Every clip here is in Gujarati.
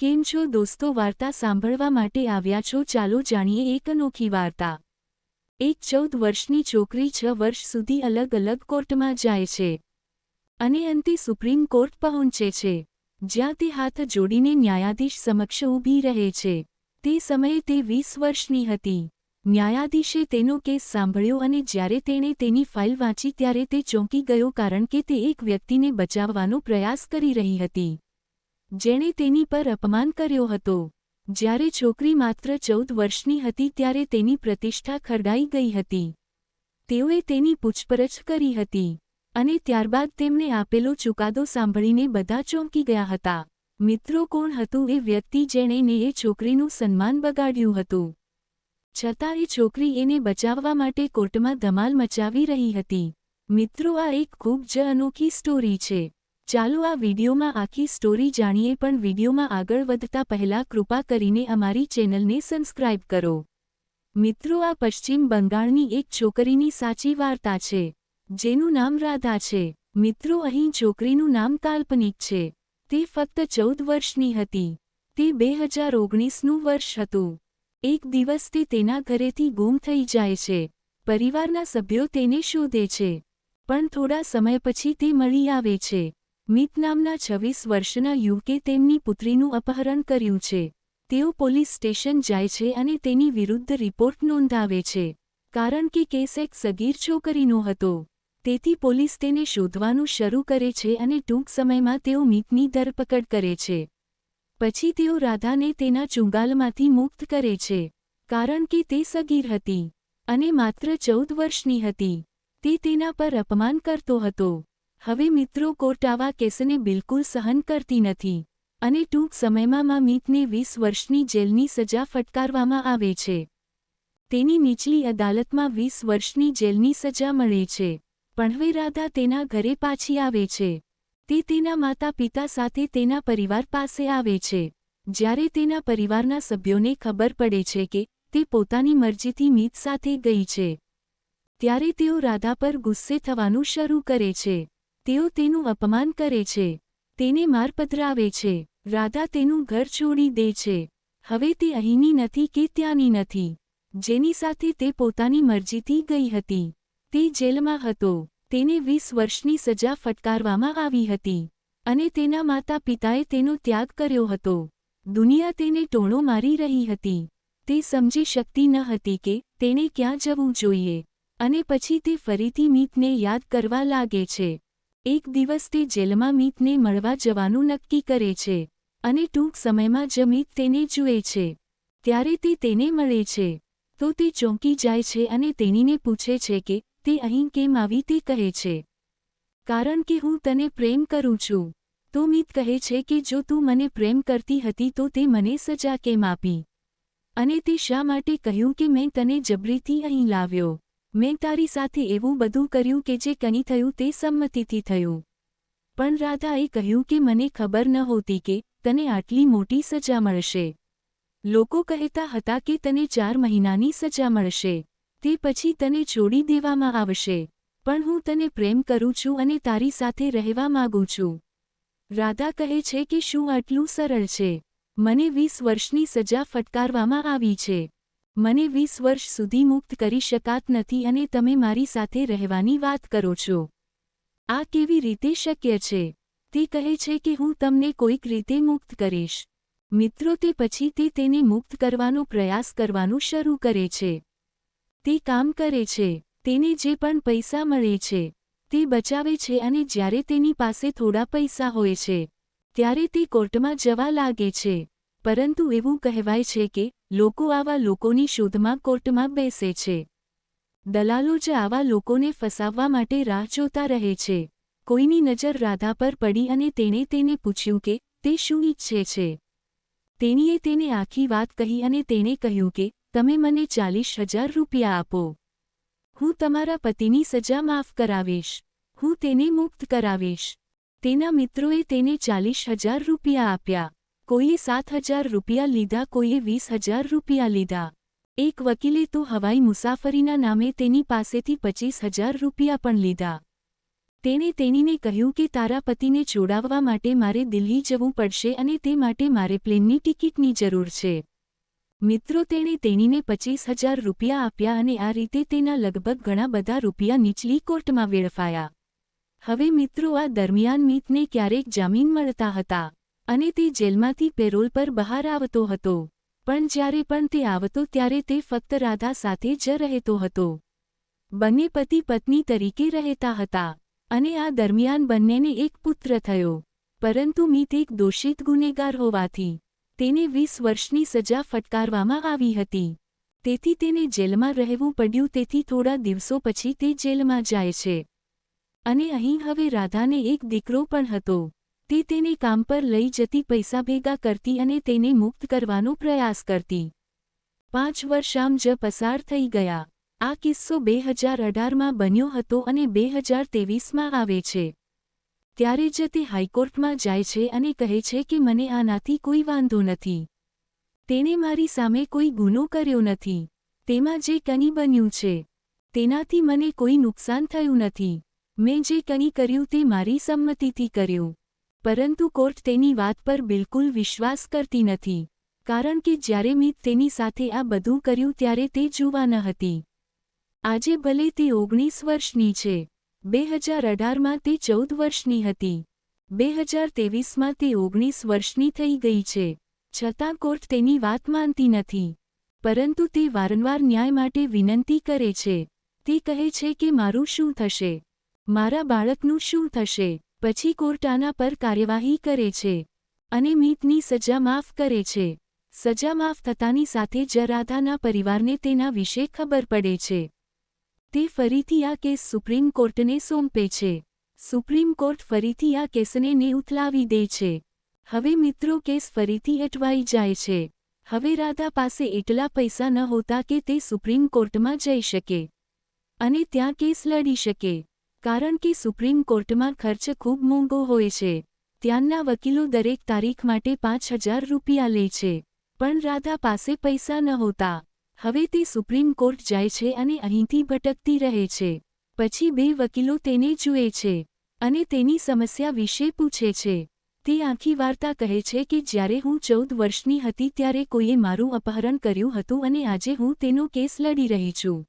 કેમ છો દોસ્તો? વાર્તા સાંભળવા માટે આવ્યા છો. ચાલો જાણીએ એક અનોખી વાર્તા. એક ચૌદ વર્ષની છોકરી છ વર્ષ સુધી અલગ અલગ કોર્ટમાં જાય છે અને અંતે સુપ્રીમ કોર્ટ પહોંચે છે, જ્યાં તે હાથ જોડીને ન્યાયાધીશ સમક્ષ ઊભી રહે છે. તે સમયે તે વીસ વર્ષની હતી. ન્યાયાધીશે તેનો કેસ સાંભળ્યો અને જ્યારે તેણે તેની ફાઇલ વાંચી ત્યારે તે ચોંકી ગયો કારણ કે તે એક વ્યક્તિને બચાવવાનો પ્રયાસ કરી રહી હતી. જેણે તેની પર અપમાન કર્યો હતો. જ્યારે છોકરી માત્ર ચૌદ વર્ષની હતી ત્યારે તેની પ્રતિષ્ઠા ખરડાઈ ગઈ હતી. તેઓએ તેની પૂછપરછ કરી હતી અને ત્યારબાદ તેમને આપેલો ચુકાદો સાંભળીને બધા ચોંકી ગયા હતા. મિત્રો કોણ હતું એ વ્યક્તિ જેણે ને એ છોકરીનું સન્માન બગાડ્યું હતું? છતાં એ છોકરી એને બચાવવા માટે કોર્ટમાં ધમાલ મચાવી રહી હતી. મિત્રો આ એક ખૂબ જ અનોખી સ્ટોરી છે. ચાલો આ વિડીયોમાં આખી સ્ટોરી જાણીએ પણ વિડીયોમાં આગળ વધતા પહેલા કૃપા કરીને અમારી ચેનલને સબસ્ક્રાઇબ કરો. મિત્રો, આ પશ્ચિમ બંગાળની એક છોકરીની સાચી વાર્તા છે, જેનું નામ રાધા છે. મિત્રો, અહીં છોકરીનું નામ કાલ્પનિક છે. તે ફક્ત ચૌદ વર્ષની હતી. તે બે હજાર ઓગણીસનું વર્ષ હતું. એક દિવસ તે તેના ઘરેથી ગુમ થઈ જાય છે. પરિવારના સભ્યો તેને શોધે છે. પણ થોડા સમય પછી તે મળી આવે છે. મિત નામના છવ્વીસ વર્ષના યુવકે તેમની પુત્રીનું અપહરણ કર્યું છે. તેઓ પોલીસ સ્ટેશન જાય છે અને તેની વિરુદ્ધ રિપોર્ટ નોંધાવે છે. કારણ કે કેસ એક સગીર છોકરીનો હતો. તેથી પોલીસ તેને શોધવાનું શરૂ કરે છે અને ટૂંક સમયમાં તેઓ મિતની ધરપકડ કરે છે. પછી તેઓ રાધાને તેના ચુંગાલમાંથી મુક્ત કરે છે. કારણ કે તે સગીર હતી અને માત્ર ચૌદ વર્ષની હતી. તે તેના પર અપમાન કરતો હતો. હવે મિત્રો કોર્ટ આવા કેસને બિલકુલ સહન કરતી નથી અને ટૂંક સમયમાં મા મીતને વીસ વર્ષની જેલની સજા ફટકારવામાં આવે છે. તેની નીચલી અદાલતમાં વીસ વર્ષની જેલની સજા મળે છે. પણ રાધા તેના ઘરે પાછી આવે છે. તે તેના માતા પિતા સાથે તેના પરિવાર પાસે આવે છે. જ્યારે તેના પરિવારના સભ્યોને ખબર પડે છે કે તે પોતાની મરજીથી મીત સાથે ગઈ છે. ત્યારે તેઓ રાધા પર ગુસ્સે થવાનું શરૂ કરે છે. તેઓ તેનું અપમાન કરે છે, તેને માર પધરાવે છે, રાધા તેનું ઘર છોડી દે છે. હવે તે અહીંની નથી કે ત્યાંની નથી. જેની સાથે તે પોતાની મરજીથી ગઈ હતી. તે જેલમાં હતો. તેને વીસ વર્ષની સજા ફટકારવામાં આવી હતી. અને તેના માતા પિતાએ તેનો ત્યાગ કર્યો હતો. દુનિયા તેને ટોણો મારી રહી હતી. તે સમજી શકતી ન હતી કે તેણે ક્યાં જવું જોઈએ. અને પછી તે ફરીથી મીતને યાદ કરવા લાગે છે. એક દિવસ તે જેલમાં મીતને મળવા જવાનું નક્કી કરે છે અને ટૂંક સમયમાં જ મીત તેને જુએ છે. ત્યારે તે તેને મળે છે. તો તે ચોંકી જાય છે અને તેણીને પૂછે છે કે, તે અહીં કેમ આવી? તે કહે છે. કારણ કે હું તને પ્રેમ કરું છું. તો મીત કહે છે કે, જો તું મને પ્રેમ કરતી હતી તો તે મને સજા કેમ આપી? અને તે શા માટે કહ્યું કે, મેં તને જબરીથી અહીં લાવ્યો. મેં તારી સાથે એવું બધું કર્યું કે જે કંઈ થયું તે સંમતિથી થયું. પણ રાધાએ કહ્યું કે મને ખબર ન હોતી કે તને આટલી મોટી સજા મળશે. લોકો કહેતા હતા કે તને ચાર મહિનાની સજા મળશે. તે પછી તને છોડી દેવામાં આવશે. પણ હું તને પ્રેમ કરું છું અને તારી સાથે રહેવા માગું છું. રાધા કહે છે કે શું આટલું સરળ છે? મને વીસ વર્ષની સજા ફટકારવામાં આવી છે. મને વીસ વર્ષ સુધી મુક્ત કરી શકાત નથી અને તમે મારી સાથે રહેવાની વાત કરો છો. આ કેવી રીતે શક્ય છે? તે કહે છે કે હું તમને કોઈક રીતે મુક્ત કરીશ. મિત્રો, તે પછી તે તેને મુક્ત કરવાનો પ્રયાસ કરવાનું શરૂ કરે છે. તે કામ કરે છે. તેને જે પણ પૈસા મળે છે, તે બચાવે છે અને જ્યારે તેની પાસે થોડા પૈસા હોય છે, ત્યારે તે કોર્ટમાં જવા લાગે છે. પરંતુ એવું કહેવાય છે કે લોકો આવા લોકોની શોધમાં કોર્ટમાં બેસે છે. દલાલો જ આવા લોકોને ફસાવવા માટે રાહ જોતા રહે છે. કોઈની નજર રાધા પર પડી અને તેણે તેને પૂછ્યું કે, તે શું ઈચ્છે છે? તેણીએ તેને આખી વાત કહી અને તેણે કહ્યું કે, તમે મને ચાલીસ હજાર રૂપિયા આપો. હું તમારા પતિની સજા માફ કરાવીશ. હું તેને મુક્ત કરાવીશ. તેના મિત્રોએ તેને ચાલીસ હજાર રૂપિયા આપ્યા. કોઈએ સાત હજાર રૂપિયા લીધા, કોઈએ વીસ હજાર રૂપિયા લીધા. એક વકીલે તો હવાઈ મુસાફરીના નામે તેની પાસેથી પચીસ હજાર રૂપિયા પણ લીધા. તેણે તેણીને કહ્યું કે તારા પતિને છોડાવવા માટે મારે દિલ્હી જવું પડશે અને તે માટે મારે પ્લેનની ટિકિટની જરૂર છે. મિત્રો, તેણે તેણીને પચીસ હજાર રૂપિયા આપ્યા અને આ રીતે તેના લગભગ ઘણા બધા રૂપિયા નીચલી કોર્ટમાં વેડફાયા. હવે મિત્રો, આ દરમિયાન મિતને ક્યારેક જામીન મળતા હતા. અને તે જેલમાંથી પેરોલ પર બહાર આવતો હતો. પણ જ્યારે પણ તે આવતો ત્યારે તે ફક્ત રાધા સાથે જ રહેતો હતો. બંને પતિ પત્ની તરીકે રહેતા હતા અને આ દરમિયાન બંનેને એક પુત્ર થયો. પરંતુ મિત એક દોષિત ગુનેગાર હોવાથી તેને વીસ વર્ષની સજા ફટકારવામાં આવી હતી. તેથી તેને જેલમાં રહેવું પડ્યું તેથી થોડા દિવસો પછી તે જેલમાં જાય છે. અને અહીં હવે રાધાને એક દીકરો પણ હતો. તે તેને કામ પર લઈ જતી પૈસા ભેગા કરતી અને તેને મુક્ત કરવાનો પ્રયાસ કરતી. પાંચ વર્ષ આમ જ પસાર થઈ ગયા. આ કિસ્સો બે હજાર અઢારમાં બન્યો હતો અને બે હજાર તેવીસમાં આવે છે. ત્યારે જ તે હાઈકોર્ટમાં જાય છે અને કહે છે કે મને આનાથી કોઈ વાંધો નથી. તેણે મારી સામે કોઈ ગુનો કર્યો નથી. તેમાં જે કંઈ બન્યું છે, તેનાથી મને કોઈ નુકસાન થયું નથી. મેં જે કંઈ કર્યું તે મારી સંમતિથી કર્યું. પરંતુ કોર્ટ તેની વાત પર બિલકુલ વિશ્વાસ કરતી નથી. કારણ કે જ્યારે મિત તેની સાથે આ બધું કર્યું ત્યારે તે જુવાન હતી. આજે ભલે તે ઓગણીસ વર્ષની છે. બે હજાર અઢારમાં તે ચૌદ વર્ષની હતી. બે હજાર તેવીસમાં તે ઓગણીસ વર્ષની થઈ ગઈ છે. છતાં કોર્ટ તેની વાત માનતી નથી. પરંતુ તે વારંવાર ન્યાય માટે વિનંતી કરે છે. તે કહે છે કે મારું શું થશે? મારા બાળકનું શું થશે? પછી કોર્ટ આના પર કાર્યવાહી કરે છે અને મીતની સજા માફ કરે છે. સજા માફ થતાની સાથે જ રાધાના પરિવારને તેના વિશે ખબર પડે છે. તે ફરીથી આ કેસ સુપ્રીમ કોર્ટને સોંપે છે. સુપ્રીમ કોર્ટ ફરીથી આ કેસને ને ઉથલાવી દે છે. હવે મિત્રો કેસ ફરીથી અટવાઈ જાય છે. હવે રાધા પાસે એટલા પૈસા ન હોતા કે તે સુપ્રીમ કોર્ટમાં જઈ શકે અને ત્યાં કેસ લડી શકે. કારણ કે સુપ્રીમ કોર્ટમાં ખર્ચ ખૂબ મોંઘો હોય છે. ત્યાંના વકીલો દરેક તારીખ માટે પાંચ હજાર રૂપિયા લે છે. પણ રાધા પાસે પૈસા ન હોતા. હવે તે સુપ્રીમ કોર્ટ જાય છે અને અહીંથી ભટકતી રહે છે. પછી બે વકીલો તેને જુએ છે અને તેની સમસ્યા વિશે પૂછે છે. તે આખી વાર્તા કહે છે કે જ્યારે હું ચૌદ વર્ષની હતી ત્યારે કોઈએ મારું અપહરણ કર્યું હતું અને આજે હું તેનો કેસ લડી રહી છું.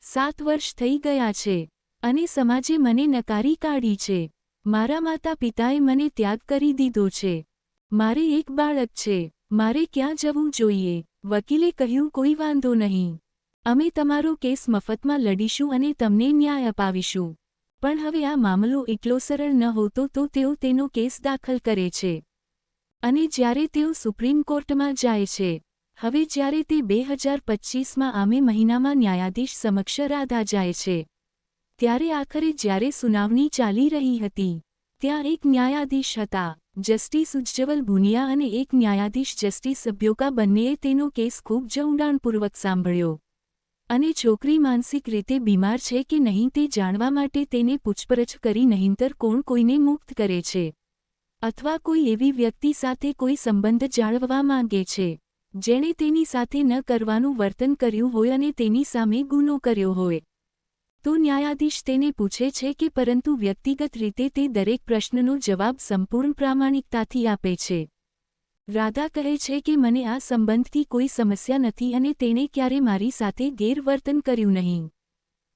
સાત વર્ષ થઈ ગયા છે. અને સમાજે મને નકારી કાઢી છે. મારા માતા પિતાએ મને ત્યાગ કરી દીધો છે. મારે એક બાળક છે. મારે ક્યાં જવું જોઈએ? વકીલે કહ્યું, કોઈ વાંધો નહીં. અમે તમારો કેસ મફતમાં લડીશું અને તમને ન્યાય અપાવીશું. પણ હવે આ મામલો એટલો સરળ ન હોતો તો તેઓ તેનો કેસ દાખલ કરે છે. અને જ્યારે તેઓ સુપ્રીમ કોર્ટમાં જાય છે. હવે જ્યારે તે બે હજાર પચ્ચીસમાં આમે મહિનામાં ન્યાયાધીશ સમક્ષ રાધા જાય છે. ત્યારે આખરે જ્યારે સુનાવણી ચાલી રહી હતી, ત્યાં એક ન્યાયાધીશ હતા, જસ્ટિસ ઉજ્જવલ ભુનિયા અને એક ન્યાયાધીશ જસ્ટિસ સભ્યોકા બંનેએ તેનો કેસ ખૂબ જ ઊંડાણપૂર્વક સાંભળ્યો. અને છોકરી માનસિક રીતે બીમાર છે કે નહીં તે જાણવા માટે તેને પૂછપરછ કરી નહીંતર કોણ કોઈને મુક્ત કરે છે? અથવા કોઈ એવી વ્યક્તિ સાથે કોઈ સંબંધ જાળવવા માંગે છે? જેણે તેની સાથે ન કરવાનું વર્તન કર્યું હોય અને તેની સામે ગુનો કર્યો હોય. તો ન્યાયાધીશ તેને પૂછે છે કે પરંતુ વ્યક્તિગત રીતે તે દરેક પ્રશ્નનો જવાબ સંપૂર્ણ પ્રામાણિકતાથી આપે છે. રાધા કહે છે કે મને આ સંબંધથી કોઈ સમસ્યા નથી અને તેણે ક્યારે મારી સાથે ગેરવર્તન કર્યું નહીં.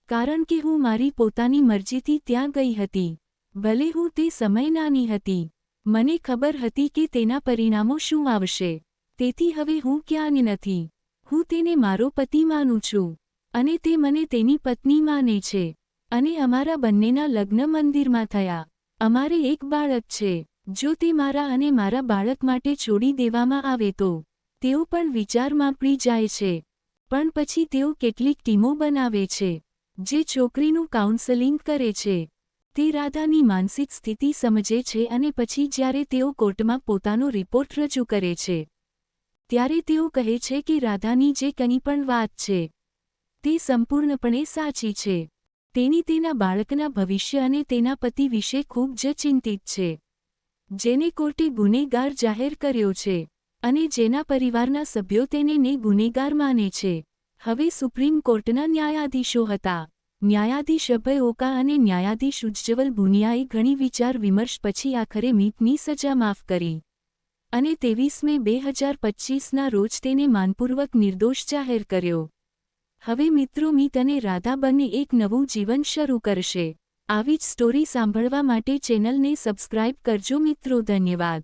કારણ કે હું મારી પોતાની મરજીથી ત્યાં ગઈ હતી. ભલે હું તે સમય નાની હતી. મને ખબર હતી કે તેના પરિણામો શું આવશે. તેથી હવે હું ક્યાં નથી. હું તેને મારો પતિ માનું છું. અને તે મને તેની પત્ની માને છે. અને અમારા બંનેના લગ્ન મંદિરમાં થયા. અમારે એક બાળક છે. જો તે મારા અને મારા બાળક માટે છોડી દેવામાં આવે તો. તેઓ પણ વિચારમાં પડી જાય છે. પણ પછી તેઓ કેટલીક ટીમો બનાવે છે. જે છોકરીનું કાઉન્સેલિંગ કરે છે. તે રાધાની માનસિક સ્થિતિ સમજે છે અને પછી જ્યારે તેઓ કોર્ટમાં પોતાનો રિપોર્ટ રજૂ કરે છે. ત્યારે તેઓ કહે છે કે રાધાની જે કંઈ પણ વાત છે તે સંપૂર્ણપણે સાચી છે. તેની તેના બાળકના ભવિષ્ય અને તેના પતિ વિશે ખૂબ જ ચિંતિત છે. જેને કોર્ટે ગુનેગાર જાહેર કર્યો છે અને જેના પરિવારના સભ્યો તેને ને ગુનેગાર માને છે. હવે સુપ્રીમ કોર્ટના ન્યાયાધીશો હતા. ન્યાયાધીશ અભય ઓકા અને ન્યાયાધીશ ઉજ્જવલ ભુનિયાએ ઘણી વિચાર વિમર્શ પછી આખરે મીતની સજા માફ કરી. અને તેવીસ મે બે હજાર પચ્ચીસના રોજ તેને માનપૂર્વક નિર્દોષ જાહેર કર્યો. હવે મિત્રો મીત અને રાધા બંને એક નવું જીવન શરૂ કરશે. આવી જ સ્ટોરી સાંભળવા માટે ચેનલને સબસ્ક્રાઇબ કરજો મિત્રો, ધન્યવાદ.